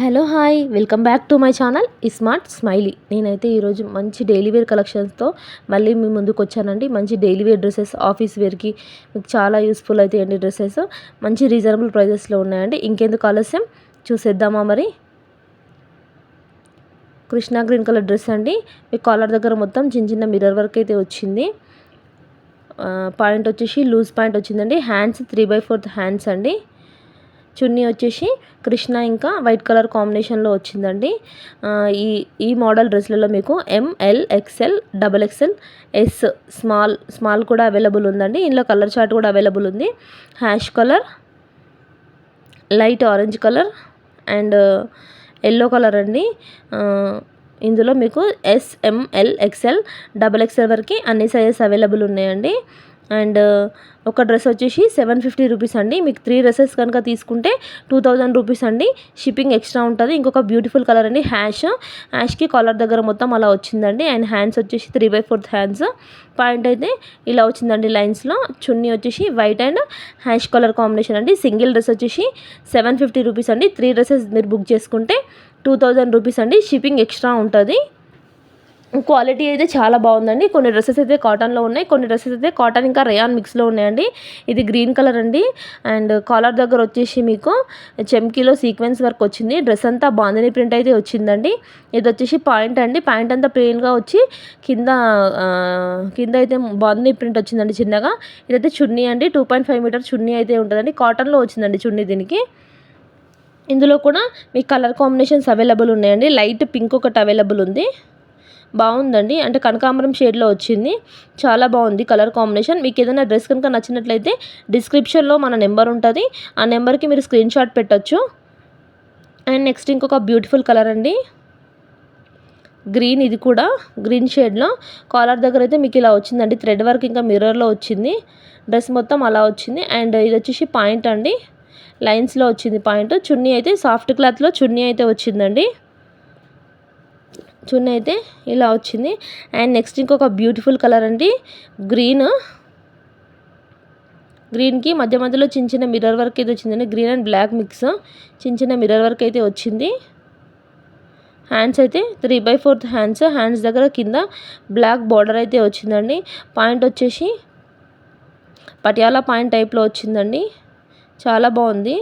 Hello hi welcome back to my channel smart smiley. నేనైతే ఈరోజు మంచి డైలీ వేర్ కలెక్షన్స్తో మళ్ళీ మీ ముందుకు వచ్చానండి మంచి డైలీ వేర్ డ్రెస్సెస్ ఆఫీస్ వేర్కి మీకు చాలా యూస్ఫుల్ అవుతాయండి డ్రెస్సెస్. మంచి రీజనబుల్ ప్రైజెస్లో ఉన్నాయండి. ఇంకెందుకు ఆలస్యం? చూసేద్దామా మరి? కృష్ణా గ్రీన్ కలర్ డ్రెస్ అండి. మీ కాలర్ దగ్గర మొత్తం చిన్న చిన్న మిర్రర్ వర్క్ అయితే వచ్చింది పాయింట్ వచ్చేసి లూజ్ పాయింట్ వచ్చిందండి. Hands three by fourth hands అండి. చున్నీ వచ్చేసి కృష్ణ ఇంకా వైట్ కలర్ కాంబినేషన్లో వచ్చిందండి. ఈ ఈ మోడల్ డ్రెస్లలో మీకు M L XL double XL S small small కూడా అవైలబుల్ ఉందండి. ఇందులో కలర్ చార్ట్ కూడా అవైలబుల్ ఉంది. Hash colour light orange colour and yellow colour అండి. ఇందులో మీకు S M L XL double XL వరకు అన్ని సైజెస్ అవైలబుల్ ఉన్నాయండి. అండ్ ఒక డ్రెస్ వచ్చేసి సెవెన్ ఫిఫ్టీ రూపీస్ అండి. మీకు త్రీ డ్రెస్సెస్ కనుక తీసుకుంటే టూ థౌజండ్ రూపీస్ అండి. షిప్పింగ్ ఎక్స్ట్రా ఉంటుంది. ఇంకొక బ్యూటిఫుల్ కలర్ అండి హ్యాష్. హ్యాష్కి కాలర్ దగ్గర మొత్తం అలా వచ్చిందండి. అండ్ హ్యాండ్స్ వచ్చేసి three by fourth hands. Point అయితే ఇలా వచ్చిందండి లైన్స్లో. చున్నీ వచ్చేసి white and hash colour combination అండి. సింగిల్ డ్రెస్ వచ్చేసి సెవెన్ ఫిఫ్టీ రూపీస్ అండి. త్రీ డ్రెస్సెస్ మీరు బుక్ చేసుకుంటే టూ థౌజండ్ రూపీస్ అండి. షిప్పింగ్ ఎక్స్ట్రా ఉంటుంది. క్వాలిటీ అయితే చాలా బాగుందండి. కొన్ని డ్రెస్సెస్ అయితే కాటన్లో ఉన్నాయి. కొన్ని డ్రెస్సెస్ అయితే కాటన్ ఇంకా రయాన్ మిక్స్లో ఉన్నాయండి. ఇది గ్రీన్ కలర్ అండి. అండ్ కాలర్ దగ్గర వచ్చేసి మీకు చెమ్కీలో సీక్వెన్స్ వర్క్ వచ్చింది. డ్రెస్ అంతా బాందని ప్రింట్ అయితే వచ్చిందండి. ఇది వచ్చేసి పాయింట్ అండి. పాయింట్ అంతా ప్లెయిన్గా వచ్చి కింద కింద అయితే బాందని ప్రింట్ వచ్చిందండి చిన్నగా. ఇదైతే చున్నీ అండి. టూ పాయింట్ ఫైవ్ మీటర్ చున్నీ అయితే ఉంటుందండి. కాటన్లో వచ్చిందండి చున్నీ దీనికి. ఇందులో కూడా మీకు కలర్ కాంబినేషన్స్ అవైలబుల్ ఉన్నాయండి. లైట్ పింక్ ఒకటి అవైలబుల్ ఉంది. బాగుందండి. అంటే కనకాంబరం షేడ్లో వచ్చింది. చాలా బాగుంది కలర్ కాంబినేషన్. మీకు ఏదైనా డ్రెస్ కనుక నచ్చినట్లయితే డిస్క్రిప్షన్లో మన నెంబర్ ఉంటుంది. ఆ నెంబర్కి మీరు స్క్రీన్ షాట్ పెట్టచ్చు. అండ్ నెక్స్ట్ ఇంకొక బ్యూటిఫుల్ కలర్ అండి. గ్రీన్ ఇది కూడా గ్రీన్ షేడ్లో. కాలర్ దగ్గర అయితే మీకు ఇలా వచ్చిందండి. థ్రెడ్ వర్క్ ఇంకా మిర్రర్లో వచ్చింది. డ్రెస్ మొత్తం అలా వచ్చింది. అండ్ ఇది వచ్చేసి పాయింట్ అండి. లైన్స్లో వచ్చింది పాయింట్. చున్నీ అయితే సాఫ్ట్ క్లాత్లో చున్నీ అయితే వచ్చిందండి. చున్నీ అయితే ఇలా వచ్చింది. అండ్ నెక్స్ట్ ఇంకొక బ్యూటిఫుల్ కలర్ అండి. గ్రీన్. గ్రీన్కి మధ్య మధ్యలో చిన్న చిన్న మిర్రర్ వర్క్ అయితే వచ్చిందండి గ్రీన్ అండ్ బ్లాక్ మిక్స్. చిన్న చిన్న మిర్రర్ వర్క్ అయితే వచ్చింది. హ్యాండ్స్ అయితే three by fourth hands. Hands దగ్గర కింద బ్లాక్ బార్డర్ అయితే వచ్చిందండి. పాయింట్ వచ్చేసి పటియాలా పాయింట్ టైప్లో వచ్చిందండి. చాలా బాగుంది.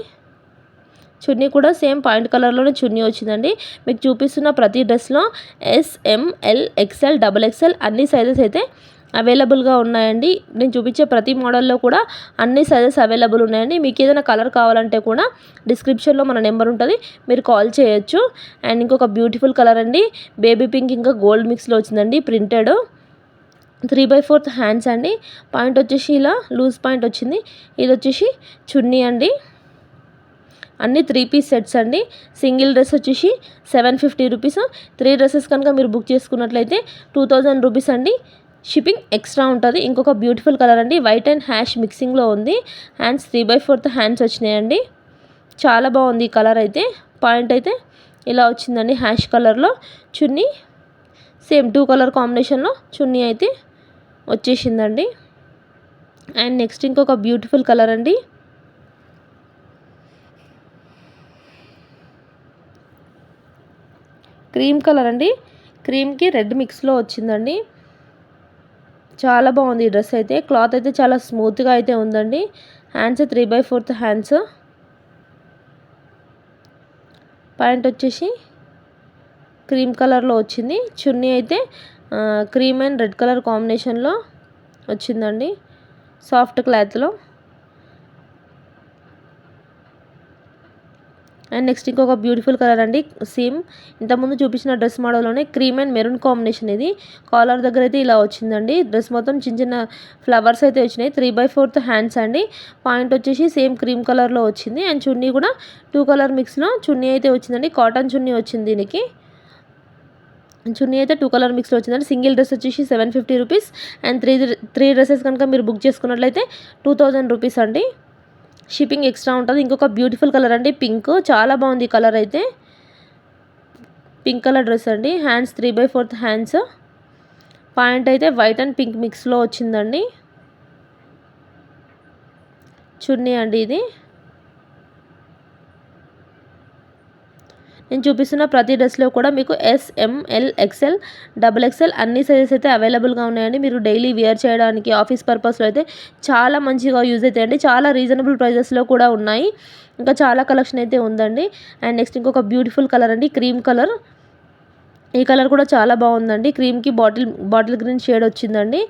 చున్నీ కూడా సేమ్ పాయింట్ కలర్లోనే చున్నీ వచ్చిందండి. మీకు చూపిస్తున్న ప్రతి డ్రెస్లో S M L XL double XL అన్ని సైజెస్ అయితే అవైలబుల్గా ఉన్నాయండి. నేను చూపించే ప్రతి మోడల్లో కూడా అన్ని సైజెస్ అవైలబుల్ ఉన్నాయండి. మీకు ఏదైనా కలర్ కావాలంటే కూడా డిస్క్రిప్షన్లో మన నెంబర్ ఉంటుంది. మీరు కాల్ చేయొచ్చు. అండ్ ఇంకొక బ్యూటిఫుల్ కలర్ అండి. బేబీ పింక్ ఇంకా గోల్డ్ మిక్స్లో వచ్చిందండి. Printed three by fourth hands అండి. పాయింట్ వచ్చేసి ఇలా లూజ్ పాయింట్ వచ్చింది. ఇది వచ్చేసి చున్నీ అండి. అన్ని త్రీ పీస్ సెట్స్ అండి. సింగిల్ డ్రెస్ వచ్చేసి seven fifty rupees three dresses కనుక మీరు బుక్ చేసుకున్నట్లయితే టూ థౌజండ్ రూపీస్ అండి. షిప్పింగ్ ఎక్స్ట్రా ఉంటుంది. ఇంకొక బ్యూటిఫుల్ కలర్ అండి. వైట్ అండ్ హ్యాష్ మిక్సింగ్లో ఉంది. Hands three by fourth hands వచ్చినాయండి. చాలా బాగుంది ఈ కలర్ అయితే. పాయింట్ అయితే ఇలా వచ్చిందండి హ్యాష్ కలర్లో చున్నీ సేమ్ టూ కలర్ కాంబినేషన్లో చున్నీ అయితే వచ్చేసిందండి. అండ్ నెక్స్ట్ ఇంకొక బ్యూటిఫుల్ కలర్ అండి. క్రీమ్ కలర్ అండి. క్రీమ్కి రెడ్ మిక్స్లో వచ్చిందండి. చాలా బాగుంది ఈ డ్రెస్ అయితే. క్లాత్ అయితే చాలా స్మూత్గా అయితే ఉందండి. Hands three by fourth hands. Pant వచ్చేసి క్రీమ్ కలర్లో వచ్చింది. చున్నీ అయితే క్రీమ్ అండ్ రెడ్ కలర్ కాంబినేషన్లో వచ్చిందండి. సాఫ్ట్ క్లాత్లో. అండ్ నెక్స్ట్ ఇంకొక బ్యూటిఫుల్ కలర్ అండి సేమ్. ఇంతకుముందు చూపించిన డ్రెస్ మోడల్లోనే క్రీమ్ అండ్ మెరూన్ కాంబినేషన్ ఇది. కాలర్ దగ్గర అయితే ఇలా వచ్చిందండి. డ్రెస్ మొత్తం చిన్న చిన్న ఫ్లవర్స్ అయితే వచ్చినాయి. త్రీ బై ఫోర్త్ హ్యాండ్స్ అండి. పాయింట్ వచ్చేసి సేమ్ క్రీమ్ కలర్లో వచ్చింది. అండ్ చున్నీ కూడా టూ కలర్ మిక్స్లో చున్నీ అయితే వచ్చిందండి. కాటన్ చున్నీ వచ్చింది దీనికి. చున్నీ అయితే టూ కలర్ మిక్స్లో వచ్చిందండి. సింగిల్ డ్రెస్ వచ్చేసి seven fifty rupees and three three dresses కనుక మీరు బుక్ చేసుకున్నట్లయితే టూ థౌజండ్ రూపీస్ అండి. షిప్పింగ్ ఎక్స్ట్రా ఉంటుంది. ఇంకొక బ్యూటిఫుల్ కలర్ అండి. పింక్. చాలా బాగుంది కలర్ అయితే. పింక్ కలర్ డ్రెస్ అండి. Hands three by fourth hands. Point అయితే వైట్ అండ్ పింక్ మిక్స్లో వచ్చిందండి. చున్నీ అండి ఇది. నేను చూపిస్తున్న ప్రతి డ్రెస్లో కూడా మీకు S M L XL double XL అన్ని సైజెస్ అయితే అవైలబుల్గా ఉన్నాయండి. మీరు డైలీ వేర్ చేయడానికి ఆఫీస్ పర్పస్లో అయితే చాలా మంచిగా యూజ్ అవుతాయండి. చాలా రీజనబుల్ ప్రైజెస్లో కూడా ఉన్నాయి. ఇంకా చాలా కలెక్షన్ అయితే ఉందండి. అండ్ నెక్స్ట్ ఇంకొక బ్యూటిఫుల్ కలర్ అండి క్రీమ్ కలర్ ఈ కలర్ కూడా చాలా బాగుందండి. క్రీమ్కి బాటిల్ బాటిల్ గ్రీన్ షేడ్ వచ్చిందండి.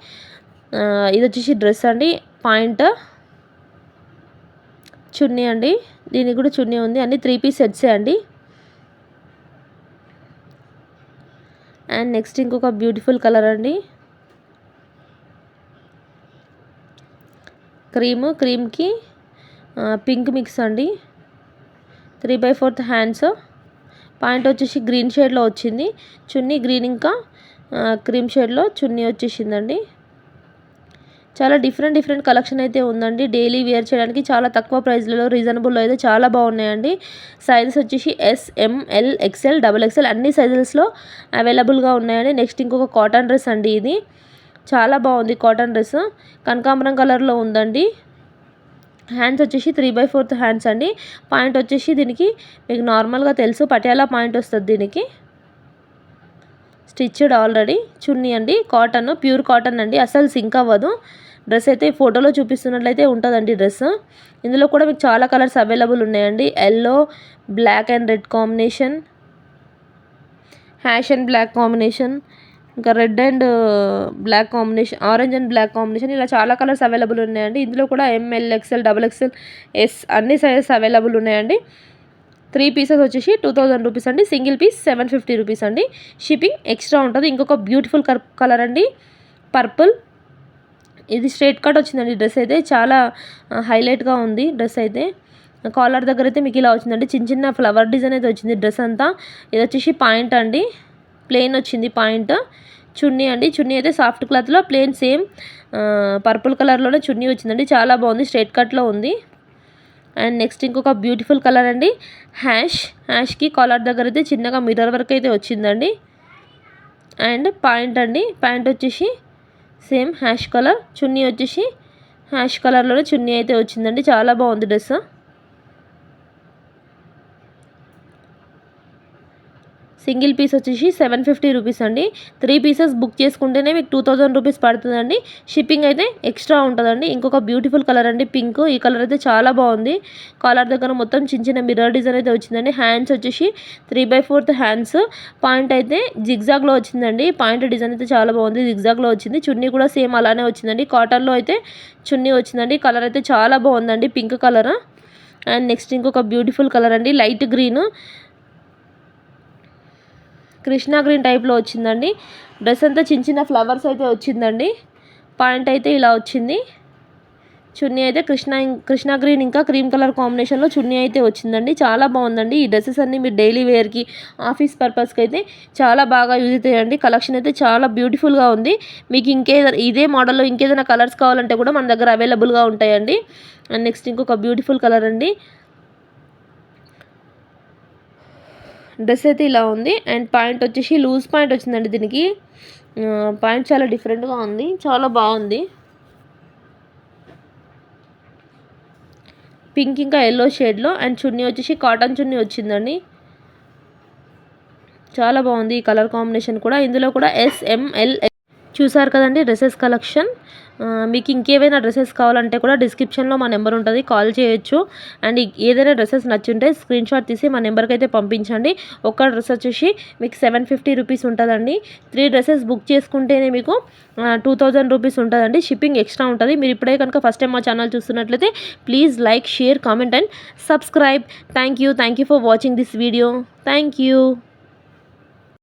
ఇది వచ్చేసి డ్రెస్ అండి. పాయింట్ చున్నీ అండి. దీనికి కూడా చున్నీ ఉంది. అన్ని త్రీ పీస్ సెట్సే అండి. అండ్ నెక్స్ట్ ఇంకొక బ్యూటిఫుల్ కలర్ అండి. క్రీము క్రీమ్కి పింక్ మిక్స్ అండి. Three by fourth hands. Point వచ్చేసి గ్రీన్ షేడ్లో వచ్చింది. చున్నీ గ్రీన్ ఇంకా క్రీమ్ షేడ్లో చున్నీ వచ్చేసిందండి. చాలా డిఫరెంట్ డిఫరెంట్ కలెక్షన్ అయితే ఉందండి. డైలీ వేర్ చేయడానికి చాలా తక్కువ ప్రైస్లలో రీజనబుల్లో అయితే చాలా బాగున్నాయండి. సైజెస్ వచ్చేసి S M L XL double XL అన్ని సైజెస్లో అవైలబుల్గా ఉన్నాయండి. నెక్స్ట్ ఇంకొక కాటన్ డ్రెస్ అండి ఇది. చాలా బాగుంది కాటన్ డ్రెస్ కనకాంబరం కలర్లో ఉందండి. హ్యాండ్స్ వచ్చేసి త్రీ బై ఫోర్త్ హ్యాండ్స్ అండి. పాయింట్ వచ్చేసి దీనికి మీకు నార్మల్గా తెలుసు. పటియాలా పాయింట్ వస్తుంది దీనికి. స్టిచ్డ్ ఆల్రెడీ చున్నీ అండి. కాటన్ ప్యూర్ కాటన్ అండి. అసలు సింక్ అవ్వదు. డ్రెస్ అయితే ఫోటోలో చూపిస్తున్నట్లయితే ఉంటుందండి డ్రెస్. ఇందులో కూడా మీకు చాలా కలర్స్ అవైలబుల్ ఉన్నాయండి. Yellow black and red combination. Hash and black combination. ఇంకా red and black combination orange and black combination ఇలా చాలా కలర్స్ అవైలబుల్ ఉన్నాయండి. ఇందులో కూడా M L XL double XL S అన్ని సైజెస్ అవైలబుల్ ఉన్నాయండి. త్రీ పీసెస్ వచ్చేసి టూ థౌజండ్ రూపీస్ అండి. Single piece seven fifty rupees అండి. షిప్పింగ్ ఎక్స్ట్రా ఉంటుంది. ఇంకొక బ్యూటిఫుల్ కలర్ అండి. పర్పుల్ ఇది స్ట్రేట్ కట్ వచ్చిందండి డ్రెస్ అయితే. చాలా హైలైట్గా ఉంది డ్రెస్ అయితే. కాలర్ దగ్గర అయితే మీకు ఇలా వచ్చిందండి. చిన్న చిన్న ఫ్లవర్ డిజైన్ అయితే వచ్చింది డ్రెస్ అంతా. ఇది వచ్చేసి పాయింట్ అండి. ప్లెయిన్ వచ్చింది పాయింట్. చున్నీ అండి. చున్నీ అయితే సాఫ్ట్ క్లాత్లో ప్లెయిన్ సేమ్ పర్పుల్ కలర్లోనే చున్నీ వచ్చిందండి. చాలా బాగుంది. స్ట్రైట్ కట్లో ఉంది. అండ్ నెక్స్ట్ ఇంకొక బ్యూటిఫుల్ కలర్ అండి. హ్యాష్. హ్యాష్కి కాలర్ దగ్గర అయితే చిన్నగా మిర్రర్ వర్క్ అయితే వచ్చిందండి. అండ్ పాయింట్ అండి. ప్యాంట్ వచ్చేసి సేమ్ హ్యాష్ కలర్ చున్నీ వచ్చేసి హ్యాష్ కలర్లోనే చున్నీ అయితే వచ్చిందండి. చాలా బాగుంది డ్రెస్ సింగిల్ పీస్ వచ్చేసి సెవెన్ ఫిఫ్టీ రూపీస్ అండి. త్రీ పీసెస్ బుక్ చేసుకుంటేనే మీకు టూ థౌజండ్ రూపీస్ పడుతుందండి. షిప్పింగ్ అయితే ఎక్స్ట్రా ఉంటుందండి. ఇంకొక బ్యూటిఫుల్ కలర్ అండి పింక్. ఈ కలర్ అయితే చాలా బాగుంది. కాలర్ దగ్గర మొత్తం చిన్న చిన్న మిర్రర్ డిజైన్ అయితే వచ్చిందండి. హ్యాండ్స్ వచ్చేసి three by fourth hands. Point అయితే జిగ్జాగ్లో వచ్చిందండి. పాయింట్ డిజైన్ అయితే చాలా బాగుంది. జిగ్జాగ్లో వచ్చింది. చున్నీ కూడా సేమ్ అలానే వచ్చిందండి. కాటన్లో అయితే చున్నీ వచ్చిందండి. కలర్ అయితే చాలా బాగుందండి. Pink colour. అండ్ నెక్స్ట్ ఇంకొక బ్యూటిఫుల్ కలర్ అండి. Light green. కృష్ణా గ్రీన్ టైప్లో వచ్చిందండి. డ్రెస్ అంతా చిన్న చిన్న ఫ్లవర్స్ అయితే వచ్చిందండి. పాయింట్ అయితే ఇలా వచ్చింది. చున్నీ అయితే కృష్ణ కృష్ణ గ్రీన్ ఇంకా క్రీమ్ కలర్ కాంబినేషన్లో చున్నీ అయితే వచ్చిందండి. చాలా బాగుందండి. ఈ డ్రెస్సెస్ అన్నీ మీరు డైలీ వేర్కి ఆఫీస్ పర్పస్కి అయితే చాలా బాగా యూజ్ అవుతాయండి. కలెక్షన్ అయితే చాలా బ్యూటిఫుల్గా ఉంది. మీకు ఇంకేదైనా ఇదే మోడల్లో ఇంకేదైనా కలర్స్ కావాలంటే కూడా మన దగ్గర అవైలబుల్గా ఉంటాయండి. అండ్ నెక్స్ట్ ఇంకొక బ్యూటిఫుల్ కలర్ అండి. డ్రెస్ అయితే ఇలా ఉంది. అండ్ పాయింట్ వచ్చేసి లూజ్ పాయింట్ వచ్చిందండి దీనికి. పాయింట్ చాలా డిఫరెంట్గా ఉంది. చాలా బాగుంది. పింక్ ఇంకా ఎల్లో షేడ్లో. అండ్ చున్నీ వచ్చేసి కాటన్ చున్నీ వచ్చిందండి. చాలా బాగుంది ఈ కలర్ కాంబినేషన్ కూడా. ఇందులో కూడా ఎస్ఎంఎల్ చూసారు కదండి డ్రెస్సెస్ కలెక్షన్. మీకు ఇంకేమైనా డ్రెస్సెస్ కావాలంటే కూడా డిస్క్రిప్షన్లో మా నెంబర్ ఉంటుంది కాల్ చేయొచ్చు. అండ్ ఏదైనా డ్రెస్సెస్ నచ్చుంటే స్క్రీన్ షాట్ తీసి మా నెంబర్కి అయితే పంపించండి. ఒక్క డ్రెస్ వచ్చేసి మీకు సెవెన్ ఫిఫ్టీ రూపీస్ ఉంటుందండి. త్రీ డ్రెస్సెస్ బుక్ చేసుకుంటేనే మీకు టూ థౌజండ్ రూపీస్ ఉంటుందండి. షిప్పింగ్ ఎక్స్ట్రా ఉంటుంది. మీరు ఇప్పుడే కనుక ఫస్ట్ టైం మా ఛానల్ చూస్తున్నట్లయితే please like share comment and subscribe. Thank you. Thank you for watching this video. Thank you.